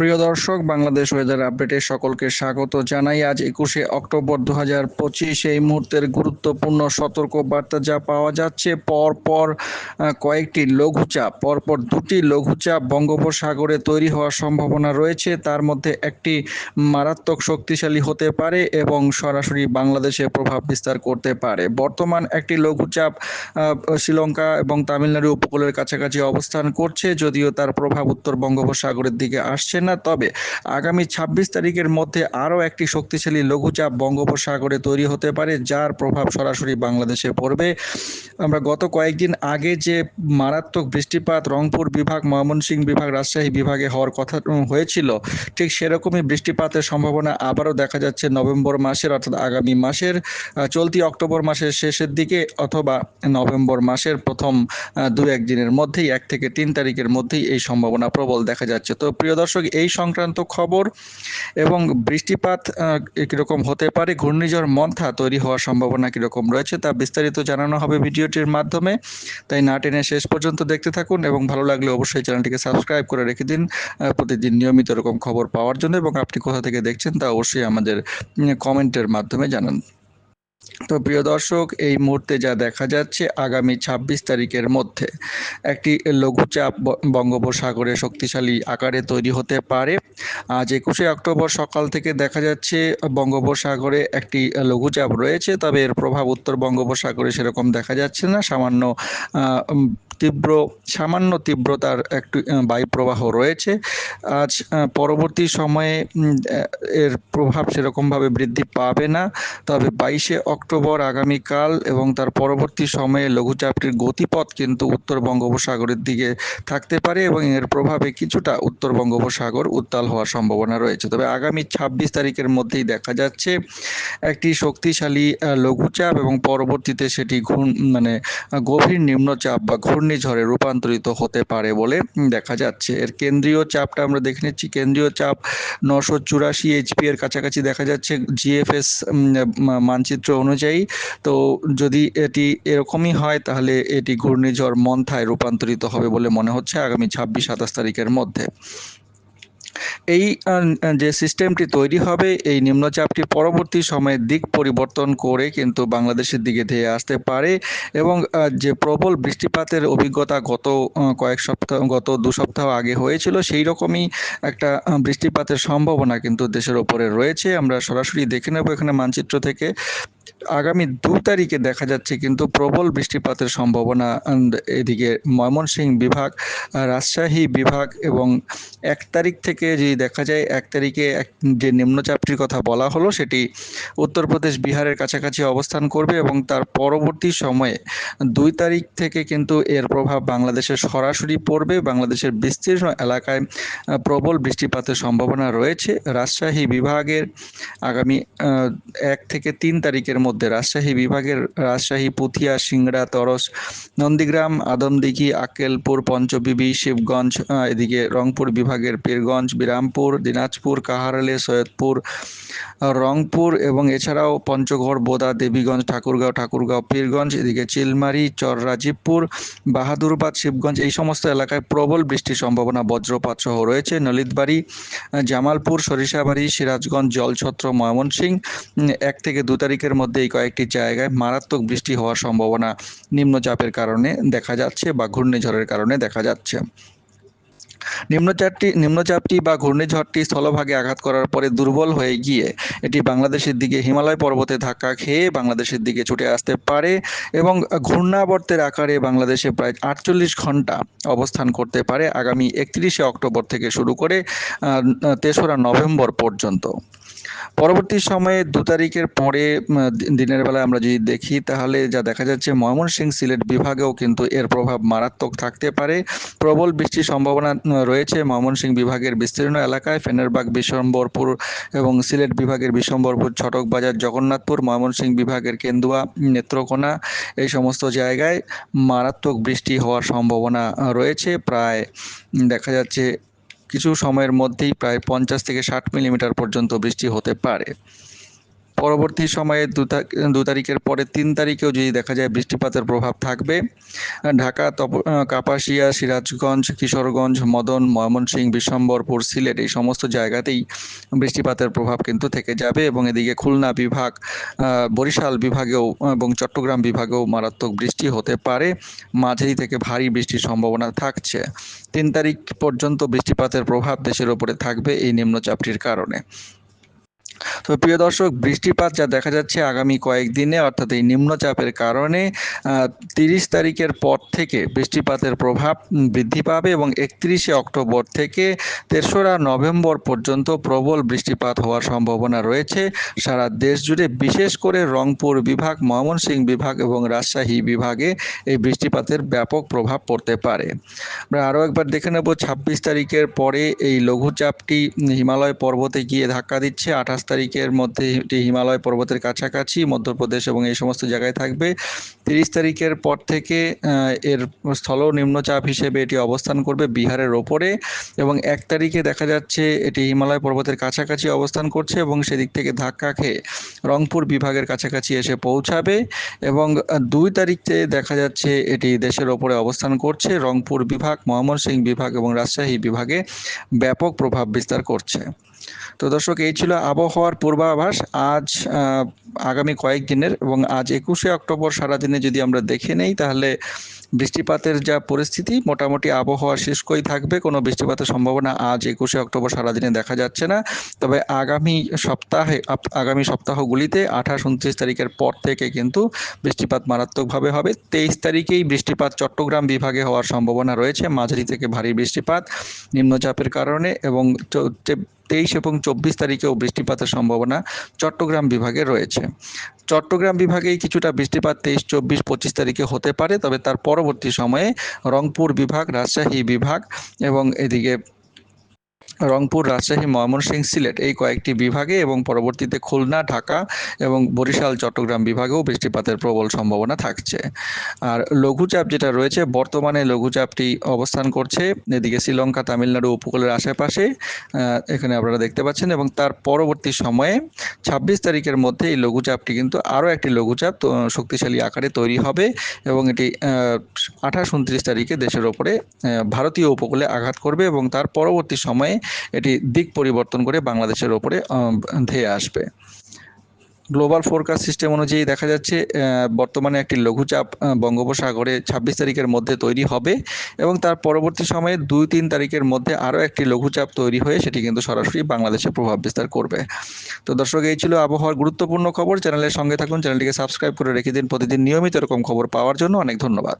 প্রিয় দর্শক, বাংলাদেশ ওয়েদার আপডেটে সকলকে স্বাগত জানাই। আজ একুশে অক্টোবর দু হাজার পঁচিশ, এই মুহূর্তের গুরুত্বপূর্ণ সতর্ক বার্তা যা পাওয়া যাচ্ছে, পরপর কয়েকটি লঘুচাপ, পরপর দুটি লঘুচাপ বঙ্গোপসাগরে তৈরি হওয়ার সম্ভাবনা রয়েছে। তার মধ্যে একটি মারাত্মক শক্তিশালী হতে পারে এবং সরাসরি বাংলাদেশে প্রভাব বিস্তার করতে পারে। বর্তমান একটি লঘুচাপ শ্রীলঙ্কা এবং তামিলনাড়ু উপকূলের কাছাকাছি অবস্থান করছে, যদিও তার প্রভাব উত্তর বঙ্গোপসাগরের দিকে আসছে না। তবে আগামী ছাব্বিশ তারিখের মধ্যে আরও একটি শক্তিশালী লঘুচাপ বঙ্গোপসাগরে তৈরি হতে পারে, যার প্রভাব সরাসরি বাংলাদেশে পড়বে। আমরা গত কয়েকদিন আগে যে মারাত্মক বৃষ্টিপাত রংপুর বিভাগ, ময়মনসিংহ বিভাগ, রাজশাহী বিভাগে হওয়ার কথা হয়েছিল, ঠিক সেরকমই বৃষ্টিপাতের সম্ভাবনা আবারও দেখা যাচ্ছে নভেম্বর মাসের অর্থাৎ আগামী মাসের। চলতি অক্টোবর মাসের শেষের দিকে অথবা নভেম্বর মাসের প্রথম দু একদিনের মধ্যেই, এক থেকে তিন তারিখের মধ্যেই এই সম্ভাবনা প্রবল দেখা যাচ্ছে। তো প্রিয় দর্শক এই সংক্রান্ত খবর এবং বৃষ্টিপাত কীরকম হতে পারে, ঘূর্ণিঝড়, মন্থা তৈরি হওয়ার সম্ভাবনা কীরকম রয়েছে তা বিস্তারিত জানানো হবে ভিডিওটির মাধ্যমে। তাই না টেনে শেষ পর্যন্ত দেখতে থাকুন এবং ভালো লাগলে অবশ্যই চ্যানেলটিকে সাবস্ক্রাইব করে রেখে দিন প্রতিদিন নিয়মিত এরকম খবর পাওয়ার জন্য এবং আপনি কোথা থেকে দেখছেন তা অবশ্যই আমাদের কমেন্টের মাধ্যমে জানান। তো প্রিয় দর্শক, এই মুহূর্তে যা দেখা যাচ্ছে আগামী ছাব্বিশ তারিখের মধ্যে একটি লঘুচাপ বঙ্গোপসাগরে শক্তিশালী আকারে তৈরি হতে পারে। আজ একুশে অক্টোবর সকাল থেকে দেখা যাচ্ছে বঙ্গোপসাগরে একটি লঘুচাপ রয়েছে, তবে এর প্রভাব উত্তর বঙ্গোপসাগরে সেরকম দেখা যাচ্ছে না। সামান্য তীব্র, সামান্য তীব্রতার একটু বায়ুপ্রবাহ রয়েছে। আজ পরবর্তী সময়ে এর প্রভাব সেরকমভাবে বৃদ্ধি পাবে না, তবে বাইশে অক্টোবর আগামীকাল এবং তার পরবর্তী সময়ে লঘুচাপটির গতিপথ কিন্তু উত্তর বঙ্গোপসাগরের দিকে থাকতে পারে এবং এর প্রভাবে কিছুটা উত্তর বঙ্গোপসাগর উত্তাল হওয়ার সম্ভাবনা রয়েছে। তবে আগামী ছাব্বিশ তারিখের মধ্যেই দেখা যাচ্ছে একটি শক্তিশালী লঘুচাপ এবং পরবর্তীতে সেটি ঘূর্ণ মানে গভীর নিম্নচাপ বা ঘূর্ণিঝড়ে রূপান্তরিত হতে পারে বলে দেখা যাচ্ছে। এর কেন্দ্রীয় চাপটা আমরা দেখে নিচ্ছি। কেন্দ্রীয় চাপ নশো চুরাশি এইচপি এর কাছাকাছি দেখা যাচ্ছে। জিএফএস মানচিত্র অনুযায়ী। তো যদি এটি এরকমই হয়, তাহলে এটি ঘূর্ণিঝড় মন্থায় রূপান্তরিত হবে বলে মনে হচ্ছে আগামী ছাব্বিশ, সাতাশ তারিখের মধ্যে। এই যে সিস্টেমটি তৈরি হবে, এই নিম্নচাপটি পরবর্তী সময়ে দিক পরিবর্তন করে কিন্তু বাংলাদেশের দিকে ধেয়ে আসতে পারে এবং যে প্রবল বৃষ্টিপাতের অভিজ্ঞতা গত কয়েক সপ্তাহ, গত দু সপ্তাহ আগে হয়েছিল, সেই রকমই একটা বৃষ্টিপাতের সম্ভাবনা কিন্তু দেশের ওপরে রয়েছে। আমরা সরাসরি দেখে নেব এখানে মানচিত্র থেকে। আগামী দু তারিখে দেখা যাচ্ছে কিন্তু প্রবল বৃষ্টিপাতের সম্ভাবনা এদিকে ময়মনসিংহ বিভাগ রাজশাহী বিভাগ এবং এক তারিখ থেকে যদি দেখা যায়, এক তারিখে এক, যে নিম্নচাপটির কথা বলা হলো সেটি উত্তরপ্রদেশ, বিহারের কাছাকাছি অবস্থান করবে এবং তার পরবর্তী সময়ে দুই তারিখ থেকে কিন্তু এর প্রভাব বাংলাদেশে সরাসরি পড়বে। বাংলাদেশের বিস্তীর্ণ এলাকায় প্রবল বৃষ্টিপাতের সম্ভাবনা রয়েছে। রাজশাহী বিভাগের আগামী এক থেকে তিন তারিখের মধ্যে রাজশাহী বিভাগের রাজশাহী পুথিয়া সিংড়া তরস নন্দীগ্রাম আদমদিঘি আকেলপুর পঞ্চবিবি শিবগঞ্জ এদিকে রংপুর বিভাগের পীরগঞ্জ বিরামপুর দিনাজপুর কাহারালে সৈয়দপুর রংপুর এবং এছাড়াও পঞ্চগড় বোদা দেবীগঞ্জ ঠাকুরগাঁও ঠাকুরগাঁও পীরগঞ্জ এদিকে চিলমারি চর রাজীবপুর বাহাদুরবাদ শিবগঞ্জ এই সমস্ত এলাকায় প্রবল বৃষ্টির সম্ভাবনা বজ্রপাত সহ রয়েছে। নলিতবাড়ি জামালপুর সরিষাবাড়ি সিরাজগঞ্জ জলছত্র ময়মনসিংহ উম, এক থেকে দু তারিখের মধ্যে এই কয়েকটি জায়গায় মারাত্মক বৃষ্টি হওয়ার সম্ভাবনা নিম্নচাপের কারণে দেখা যাচ্ছে বা ঘূর্ণিঝড়ের কারণে দেখা যাচ্ছে। নিম্নচাপটি নিম্নচাপটি বা ঘূর্ণিঝড়টি স্থলভাগে আঘাত করার পরে দুর্বল হয়ে গিয়ে এটি বাংলাদেশের দিকে হিমালয় পর্বতে ধাক্কা খেয়ে বাংলাদেশের দিকে ছুটে আসতে পারে এবং ঘূর্ণাবর্তের আকারে বাংলাদেশে প্রায় আটচল্লিশ ঘণ্টা অবস্থান করতে পারে আগামী একত্রিশে অক্টোবর থেকে শুরু করে তেসরা নভেম্বর পর্যন্ত। পরবর্তী সময়ে দু তারিখের পরে দিনের বেলায় আমরা যদি দেখি, তাহলে যা দেখা যাচ্ছে, ময়মনসিংহ সিলেট বিভাগেও কিন্তু এর প্রভাব মারাত্মক থাকতে পারে। প্রবল বৃষ্টির সম্ভাবনা রয়েছে ময়মনসিংহ বিভাগের বিস্তীর্ণ এলাকায়। ফেনেরবাগ বিশ্বম্বরপুর এবং সিলেট বিভাগের বিশ্বম্বরপুর ছটকবাজার জগন্নাথপুর, ময়মনসিংহ বিভাগের কেন্দুয়া, নেত্রকোনা এই সমস্ত জায়গায় মারাত্মক বৃষ্টি হওয়ার সম্ভাবনা রয়েছে। প্রায়, দেখা যাচ্ছে কিছু সময়ের মধ্যেই প্রায় পঞ্চাশ থেকে ষাট মিলিমিটার পর্যন্ত বৃষ্টি হতে পারে। পরবর্তী সময়ে দু তারিখের পরে তিন তারিখেও যদি দেখা যায় বৃষ্টিপাতের প্রভাব থাকবে, ঢাকা, তপ কাপাসিয়া, সিরাজগঞ্জ, কিশোরগঞ্জ, মদন, ময়মনসিংহ বিশ্বম্বরপুর সিলেট এই সমস্ত জায়গাতেই বৃষ্টিপাতের প্রভাব কিন্তু থেকে যাবে এবং এদিকে খুলনা বিভাগ বরিশাল বিভাগেও এবং চট্টগ্রাম বিভাগেও মারাত্মক বৃষ্টি হতে পারে। মাঝারি থেকে ভারী বৃষ্টির সম্ভাবনা থাকছে। তিন তারিখ পর্যন্ত বৃষ্টিপাতের প্রভাব দেশের ওপরে থাকবে এই নিম্নচাপটির কারণে। তো প্রিয় দর্শক, বৃষ্টিপাত যা দেখা যাচ্ছে আগামী কয়েকদিনে, অর্থাৎ এই নিম্নচাপের কারণে তিরিশ তারিখের পর থেকে বৃষ্টিপাতের প্রভাব বৃদ্ধি পাবে এবং একত্রিশে অক্টোবর থেকে তেসরা নভেম্বর পর্যন্ত প্রবল বৃষ্টিপাত হওয়ার সম্ভাবনা রয়েছে। সারা দেশ জুড়ে, বিশেষ করে রংপুর বিভাগ, ময়মনসিংহ বিভাগ এবং রাজশাহী বিভাগে এই বৃষ্টিপাতের ব্যাপক প্রভাব পড়তে পারে। আমরা আরও একবার দেখে নেব, ছাব্বিশ তারিখের পরে এই লঘুচাপটি হিমালয় পর্বতে গিয়ে ধাক্কা দিচ্ছে, আঠাশ তারিখের মধ্যে এটি হিমালয় পর্বতের কাছাকাছি, মধ্যপ্রদেশ এবং এই সমস্ত জায়গায় থাকবে। তিরিশ তারিখের পর থেকে এর স্থল নিম্নচাপ হিসেবে এটি অবস্থান করবে বিহারের ওপরে এবং এক তারিখে দেখা যাচ্ছে এটি হিমালয় পর্বতের কাছাকাছি অবস্থান করছে এবং সেদিক থেকে ধাক্কা খেয়ে রংপুর বিভাগের কাছাকাছি এসে পৌঁছাবে এবং দুই তারিখে দেখা যাচ্ছে এটি দেশের ওপরে অবস্থান করছে। রংপুর বিভাগ, ময়মনসিংহ বিভাগ এবং রাজশাহী বিভাগে ব্যাপক প্রভাব বিস্তার করছে। তো দর্শক, এই ছিল আবহাওয়ার পূর্বাভাস। আজ আগামী কয়েকদিনের এবং আজ একুশে অক্টোবর সারাদিনে যদি আমরা দেখে নেই, তাহলে বৃষ্টিপাতের যা পরিস্থিতি, মোটামুটি আবহাওয়া শুষ্কই থাকবে, কোনো বৃষ্টিপাতের সম্ভাবনা আজ একুশে অক্টোবর সারাদিনে দেখা যাচ্ছে না। তবে আগামী সপ্তাহে আগামী সপ্তাহগুলিতে আঠাশ, উনত্রিশ তারিখের পর থেকে কিন্তু বৃষ্টিপাত মারাত্মকভাবে হবে। তেইশ তারিখেই বৃষ্টিপাত চট্টগ্রাম বিভাগে হওয়ার সম্ভাবনা রয়েছে। মাঝারি থেকে ভারী বৃষ্টিপাত, নিম্নচাপের কারণে এবং তেইশ এবং চব্বিশ তারিখেও বৃষ্টিপাতের সম্ভাবনা চট্টগ্রাম বিভাগে রয়েছে। চট্টগ্রাম বিভাগেই কিছুটা বৃষ্টিপাত তেইশ, চব্বিশ, পঁচিশ তারিখে হতে পারে, তবে তার পরবর্তী সময়ে রংপুর বিভাগ, রাজশাহী বিভাগ এবং এদিকে রংপুর রাজশাহী, ময়মনসিংহ, সিলেট এই কয়েকটি বিভাগে এবং পরবর্তীতে খুলনা, ঢাকা এবং বরিশাল, চট্টগ্রাম বিভাগেও বৃষ্টিপাতের প্রবল সম্ভাবনা থাকছে। আর লঘুচাপ যেটা রয়েছে, বর্তমানে লঘুচাপটি অবস্থান করছে এদিকে শ্রীলঙ্কা, তামিলনাড়ু উপকূলের আশেপাশে এখানে আপনারা দেখতে পাচ্ছেন এবং তার পরবর্তী সময়ে ছাব্বিশ তারিখের মধ্যে এই লঘুচাপটি কিন্তু আরও একটি লঘুচাপ শক্তিশালী আকারে তৈরি হবে এবং এটি আঠাশ, উনত্রিশ তারিখে দেশের ওপরে ভারতীয় উপকূলে আঘাত করবে এবং তার পরবর্তী সময়ে এটি দিক পরিবর্তন করে বাংলাদেশের ওপরে ধেয়ে আসবে। গ্লোবাল ফোরকাস্ট সিস্টেম অনুযায়ী দেখা যাচ্ছে বর্তমানে একটি লঘুচাপ বঙ্গোপসাগরে ছাব্বিশ তারিখের মধ্যে তৈরি হবে এবং তার পরবর্তী সময়ে দুই তিন তারিখের মধ্যে আরও একটি লঘুচাপ তৈরি হয়ে সেটি কিন্তু সরাসরি বাংলাদেশে প্রভাব বিস্তার করবে। তো দর্শক, এই ছিল আবহাওয়ার গুরুত্বপূর্ণ খবর। চ্যানেলের সঙ্গে থাকুন, চ্যানেলটিকে সাবস্ক্রাইব করে রেখে দিন। প্রতিদিন নিয়মিত এরকম খবর পাওয়ার জন্য অনেক ধন্যবাদ।